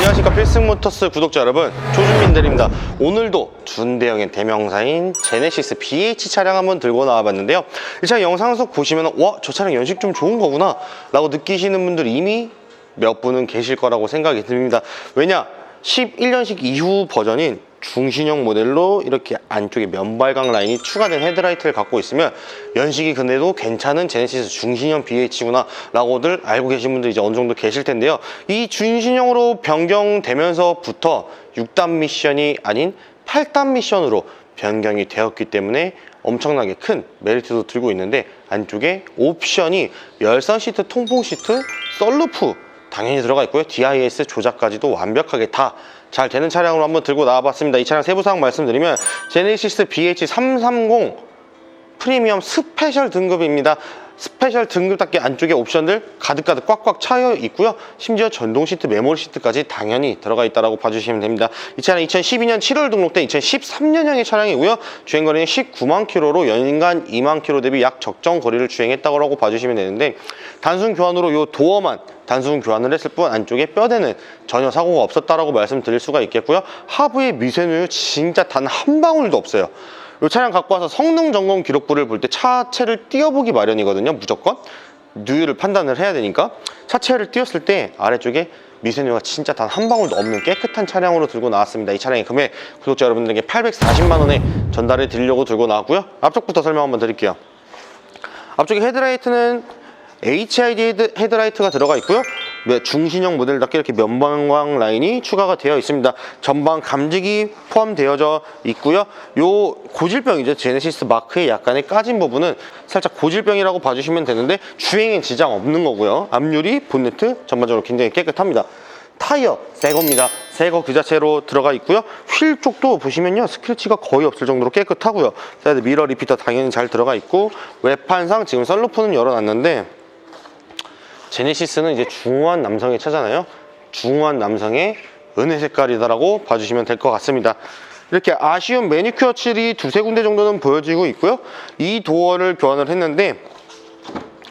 안녕하십니까. 필승모터스 구독자 여러분 조준민들입니다. 오늘도 준대형의 대명사인 제네시스 BH 차량 한번 들고 나와봤는데요. 이 차량 영상 속 보시면 와 저 차량 연식 좀 좋은 거구나. 라고 느끼시는 분들 이미 몇 분은 계실 거라고 생각이 듭니다. 왜냐 11년식 이후 버전인 중신형 모델로 이렇게 안쪽에 면발광 라인이 추가된 헤드라이트를 갖고 있으면 연식이 근데도 괜찮은 제네시스 중신형 BH구나 라고들 알고 계신 분들 이제 어느 정도 계실 텐데요 이 중신형으로 변경되면서부터 6단 미션이 아닌 8단 미션으로 변경이 되었기 때문에 엄청나게 큰 메리트도 들고 있는데 안쪽에 옵션이 열선 시트, 통풍 시트, 썰루프 당연히 들어가 있고요. DIS 조작까지도 완벽하게 다 잘 되는 차량으로 한번 들고 나와봤습니다. 이 차량 세부 사항 말씀드리면 제네시스 BH330 프리미엄 스페셜 등급입니다. 스페셜 등급답게 안쪽에 옵션들 가득가득 꽉꽉 차여 있고요. 심지어 전동 시트, 메모리 시트까지 당연히 들어가 있다고 봐주시면 됩니다. 이 차량 2012년 7월 등록된 2013년형의 차량이고요. 주행거리는 19만 킬로로 연간 2만 킬로 대비 약 적정 거리를 주행했다고 봐주시면 되는데 단순 교환으로 이 도어만 단순 교환을 했을 뿐 안쪽에 뼈대는 전혀 사고가 없었다라고 말씀드릴 수가 있겠고요. 하부에 미세누유 진짜 단 한 방울도 없어요. 이 차량 갖고 와서 성능 점검 기록부를 볼 때 차체를 띄워보기 마련이거든요. 무조건 누유를 판단을 해야 되니까 차체를 띄웠을 때 아래쪽에 미세누유가 진짜 단 한 방울도 없는 깨끗한 차량으로 들고 나왔습니다. 이 차량의 금액 구독자 여러분들에게 840만 원에 전달해 드리려고 들고 나왔고요. 앞쪽부터 설명 한번 드릴게요. 앞쪽에 헤드라이트는 HID 헤드, 헤드라이트가 들어가 있고요. 네, 중신형 모델답게 이렇게 면방광 라인이 추가가 되어 있습니다. 전방 감지기 포함되어져 있고요. 요 고질병이죠. 제네시스 마크의 약간의 까진 부분은 살짝 고질병이라고 봐주시면 되는데 주행엔 지장 없는 거고요. 앞유리, 본네트 전반적으로 굉장히 깨끗합니다. 타이어 새 겁니다. 새거 그 자체로 들어가 있고요. 휠 쪽도 보시면요. 스크래치가 거의 없을 정도로 깨끗하고요. 사이드 미러 리피터 당연히 잘 들어가 있고 외판상 지금 썰루프는 열어놨는데 제네시스는 이제 중후한 남성의 차잖아요. 중후한 남성의 은혜 색깔이다라고 봐주시면 될 것 같습니다. 이렇게 아쉬운 매니큐어 칠이 두세 군데 정도는 보여지고 있고요. 이 도어를 교환을 했는데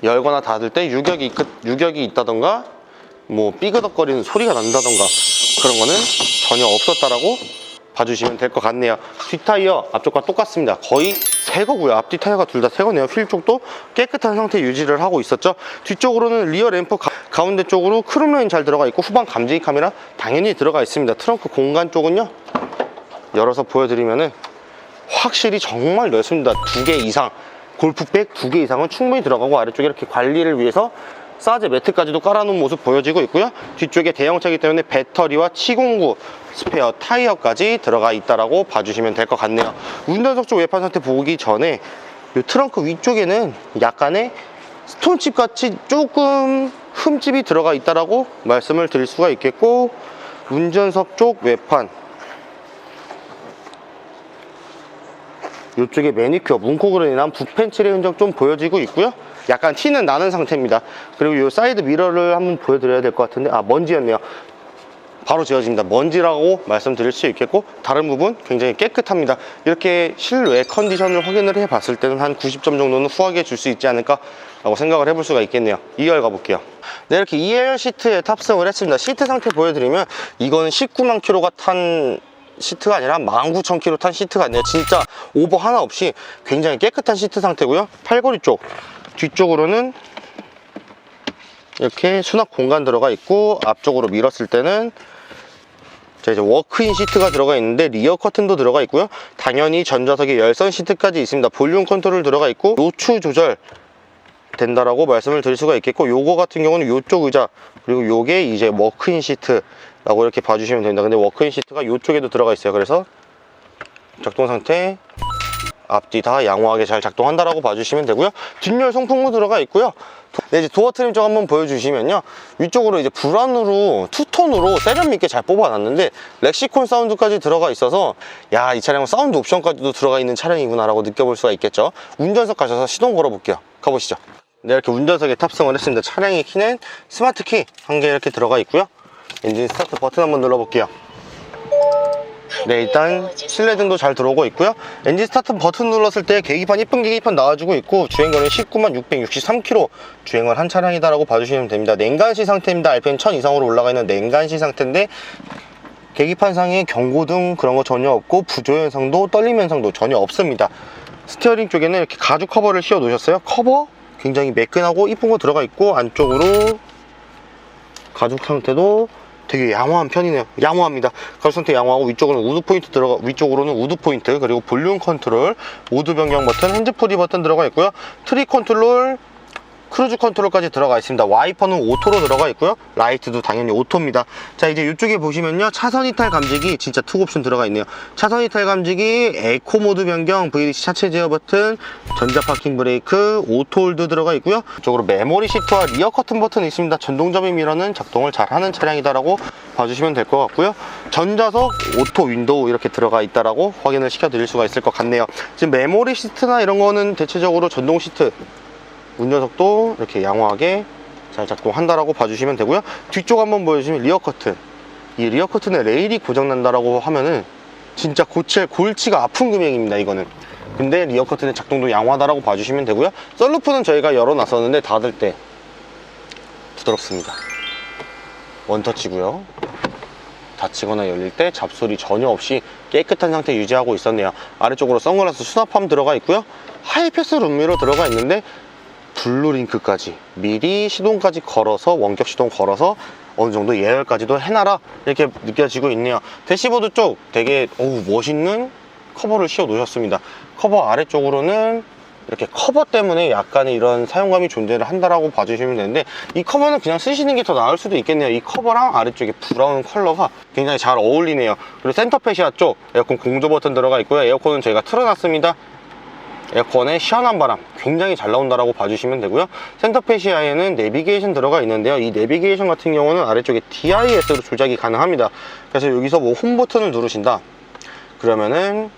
열거나 닫을 때 유격이, 있- 유격이 있다던가 뭐 삐그덕거리는 소리가 난다던가 그런 거는 전혀 없었다라고 봐주시면 될 것 같네요. 뒷타이어 앞쪽과 똑같습니다. 거의 새 거고요. 앞뒤 타이어가 둘 다 새 거네요. 휠 쪽도 깨끗한 상태 유지를 하고 있었죠. 뒤쪽으로는 리어 램프 가, 운데 쪽으로 크롬 라인 잘 들어가 있고 후방 감지기 카메라 당연히 들어가 있습니다. 트렁크 공간 쪽은요. 열어서 보여드리면은 확실히 정말 넓습니다. 두 개 이상 골프백 두 개 이상은 충분히 들어가고 아래쪽에 이렇게 관리를 위해서 사제 매트까지도 깔아놓은 모습 보여지고 있고요. 뒤쪽에 대형차이기 때문에 배터리와 치공구 스페어 타이어까지 들어가 있다라고 봐주시면 될 것 같네요. 운전석 쪽 외판 상태 보기 전에 이 트렁크 위쪽에는 약간의 스톤칩 같이 조금 흠집이 들어가 있다라고 말씀을 드릴 수가 있겠고 운전석 쪽 외판 이쪽에 매니큐어, 문콕으로 인한 붓펜칠의 흔적 좀 보여지고 있고요. 약간 티는 나는 상태입니다. 그리고 이 사이드 미러를 한번 보여드려야 될 것 같은데 아 먼지였네요. 바로 지워집니다. 먼지라고 말씀드릴 수 있겠고 다른 부분 굉장히 깨끗합니다. 이렇게 실외 컨디션을 확인을 해 봤을 때는 한 90점 정도는 후하게 줄 수 있지 않을까 라고 생각을 해볼 수가 있겠네요. 2열 가볼게요. 네, 이렇게 2열 시트에 탑승을 했습니다. 시트 상태 보여드리면 이거는 19만 킬로가 탄 시트가 아니라 19,000km 탄 시트가 아니라 진짜 오버 하나 없이 굉장히 깨끗한 시트 상태고요. 팔걸이 쪽 뒤쪽으로는 이렇게 수납 공간 들어가 있고 앞쪽으로 밀었을 때는 자 이제 워크인 시트가 들어가 있는데 리어 커튼도 들어가 있고요. 당연히 전좌석에 열선 시트까지 있습니다. 볼륨 컨트롤 들어가 있고 노추 조절 된다라고 말씀을 드릴 수가 있겠고 요거 같은 경우는 요쪽 의자 그리고 요게 이제 워크인 시트라고 이렇게 봐주시면 됩니다. 근데 워크인 시트가 요쪽에도 들어가 있어요. 그래서 작동 상태 앞뒤 다 양호하게 잘 작동한다라고 봐주시면 되고요. 뒷열 송풍구 들어가 있고요. 네, 이제 도어 트림 쪽 한번 보여주시면요. 위쪽으로 이제 불안으로 투톤으로 세련미 있게 잘 뽑아놨는데 렉시콘 사운드까지 들어가 있어서 야 이 차량은 사운드 옵션까지도 들어가 있는 차량이구나라고 느껴볼 수가 있겠죠. 운전석 가셔서 시동 걸어볼게요. 가보시죠. 네, 이렇게 운전석에 탑승을 했습니다. 차량의 키는 스마트 키 한 개 이렇게 들어가 있고요. 엔진 스타트 버튼 한번 눌러볼게요. 네 일단 실내 등도 잘 들어오고 있고요. 엔진 스타트 버튼 눌렀을 때 계기판 이쁜 계기판 나와주고 있고 주행거리는 19만 663km 주행을 한 차량이다라고 봐주시면 됩니다. 냉간시 상태입니다. RPM 1000 이상으로 올라가 있는 냉간시 상태인데 계기판상에 경고등 그런 거 전혀 없고 부조 현상도 떨림 현상도 전혀 없습니다. 스티어링 쪽에는 이렇게 가죽 커버를 씌워 놓으셨어요. 커버 굉장히 매끈하고 이쁜 거 들어가 있고 안쪽으로 가죽 상태도 되게 양호한 편이네요. 양호합니다. 상태 양호하고 위쪽으로는 우드 포인트 들어가 위쪽으로는 우드 포인트 그리고 볼륨 컨트롤, 모드 변경 버튼, 핸즈 프리 버튼 들어가 있고요. 트리 컨트롤, 크루즈 컨트롤까지 들어가 있습니다. 와이퍼는 오토로 들어가 있고요. 라이트도 당연히 오토입니다. 자 이제 이쪽에 보시면요. 차선 이탈 감지기 진짜 투 옵션 들어가 있네요. 차선 이탈 감지기, 에코 모드 변경, VDC 차체 제어 버튼, 전자 파킹 브레이크, 오토 홀드 들어가 있고요. 이쪽으로 메모리 시트와 리어 커튼 버튼이 있습니다. 전동 접이 미러는 작동을 잘하는 차량이다라고 봐주시면 될 것 같고요. 전자석, 오토 윈도우 이렇게 들어가 있다라고 확인을 시켜드릴 수가 있을 것 같네요. 지금 메모리 시트나 이런 거는 대체적으로 전동 시트 운전석도 이렇게 양호하게 잘 작동한다라고 봐주시면 되고요. 뒤쪽 한번 보여주시면 리어 커튼. 이 리어 커튼에 레일이 고장난다라고 하면은 진짜 고칠 골치가 아픈 금액입니다. 이거는. 근데 리어 커튼의 작동도 양호하다라고 봐주시면 되고요. 썰루프는 저희가 열어놨었는데 닫을 때 부드럽습니다. 원터치고요. 닫히거나 열릴 때 잡소리 전혀 없이 깨끗한 상태 유지하고 있었네요. 아래쪽으로 선글라스 수납함 들어가 있고요. 하이패스 룸미러 들어가 있는데 블루링크까지 미리 시동까지 걸어서 원격 시동 걸어서 어느 정도 예열까지도 해놔라. 이렇게 느껴지고 있네요. 대시보드 쪽 되게 어우 멋있는 커버를 씌워 놓으셨습니다. 커버 아래쪽으로는 이렇게 커버 때문에 약간의 이런 사용감이 존재를 한다라고 봐주시면 되는데 이 커버는 그냥 쓰시는 게 더 나을 수도 있겠네요. 이 커버랑 아래쪽에 브라운 컬러가 굉장히 잘 어울리네요. 그리고 센터 페시아 쪽 에어컨 공조 버튼 들어가 있고요. 에어컨은 저희가 틀어놨습니다 에어컨에 시원한 바람 굉장히 잘 나온다라고 봐주시면 되고요. 센터 페시아에는 내비게이션 들어가 있는데요. 이 내비게이션 같은 경우는 아래쪽에 DIS로 조작이 가능합니다. 그래서 여기서 뭐 홈 버튼을 누르신다. 그러면은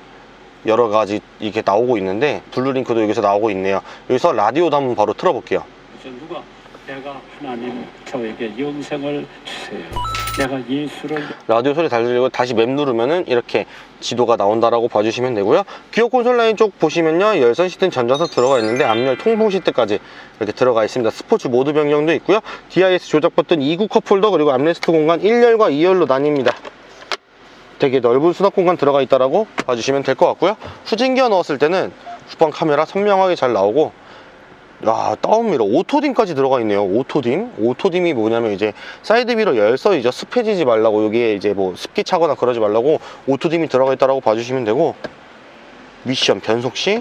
여러 가지 이렇게 나오고 있는데 블루링크도 여기서 나오고 있네요. 여기서 라디오도 한번 바로 틀어볼게요. 누가 내가 하나님 저에게 영생을 주세요. 내가 예수를 라디오 소리 잘 들리고 다시 맵 누르면은 이렇게 지도가 나온다라고 봐주시면 되고요. 기어 콘솔 라인 쪽 보시면요. 열선 시트는 전자석 들어가 있는데 앞열 통풍 시트까지 이렇게 들어가 있습니다. 스포츠 모드 변경도 있고요. DIS 조작 버튼 2구 컵 홀더 그리고 암레스트 공간 1열과 2열로 나뉩니다. 되게 넓은 수납 공간 들어가 있다라고 봐주시면 될 것 같고요. 후진기어 넣었을 때는 후방 카메라 선명하게 잘 나오고 야, 다운미러 오토딤까지 들어가 있네요. 오토딤. 오토딤이 뭐냐면 이제 사이드미러 열선이죠. 습해지지 말라고 여기에 이제 뭐 습기 차거나 그러지 말라고 오토딤이 들어가 있다라고 봐주시면 되고 미션 변속시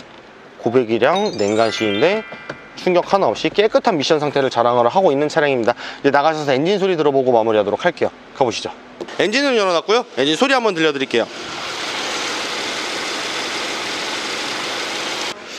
고배기량 냉간시인데 충격 하나 없이 깨끗한 미션 상태를 자랑을 하고 있는 차량입니다. 이제 나가셔서 엔진 소리 들어보고 마무리하도록 할게요. 가보시죠. 엔진은 열어놨고요. 엔진 소리 한번 들려드릴게요.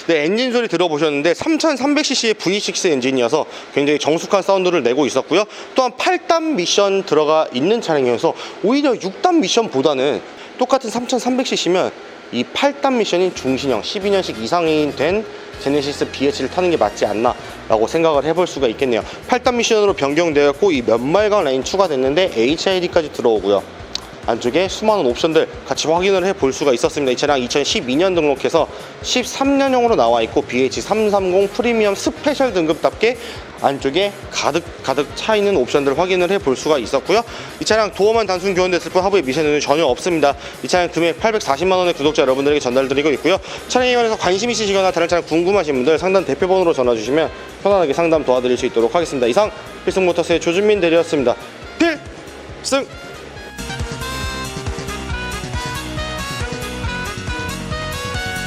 네, 엔진 소리 들어보셨는데 3300cc의 V6 엔진이어서 굉장히 정숙한 사운드를 내고 있었고요. 또한 8단 미션 들어가 있는 차량이어서 오히려 6단 미션보다는 똑같은 3300cc면 이 8단 미션인 중신형 12년식 이상이 된 제네시스 BH를 타는 게 맞지 않나 라고 생각을 해볼 수가 있겠네요 8단 미션으로 변경되었고 이 몇 마일간 라인 추가됐는데 HID까지 들어오고요 안쪽에 수많은 옵션들 같이 확인을 해 볼 수가 있었습니다. 이 차량 2012년 등록해서 13년형으로 나와 있고 BH330 프리미엄 스페셜 등급답게 안쪽에 가득 가득 차 있는 옵션들 확인을 해 볼 수가 있었고요. 이 차량 도어만 단순 교환됐을 뿐 하부에 미션은 전혀 없습니다. 이 차량 금액 840만 원의 구독자 여러분들에게 전달드리고 있고요. 차량에 관해서 관심 있으시거나 다른 차량 궁금하신 분들 상담 대표번호로 전화 주시면 편안하게 상담 도와드릴 수 있도록 하겠습니다. 이상 필승모터스의 조준민 대리였습니다. 필승